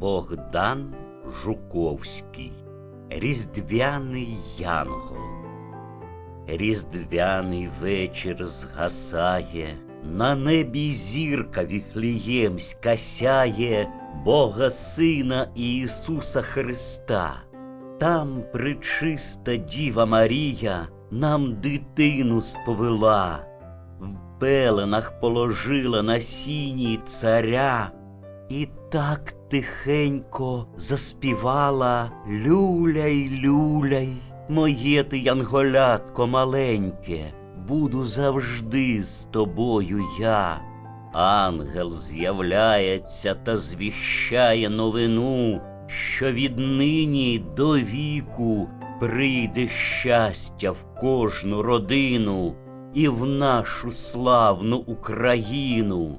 Богдан Жуковський. Різдвяний Янгол. Різдвяний вечір згасає, на небі зірка віфліємська сяє Бога Сина Ісуса Христа. Там причиста Діва Марія нам дитину сповела, в пеленах положила на сіні царя, і так тихенько заспівала Люляй, люляй, моє ти янголятко маленьке, буду завжди з тобою я. Ангел з'являється та звіщає новину, що віднині до віку прийде щастя в кожну родину і в нашу славну Україну.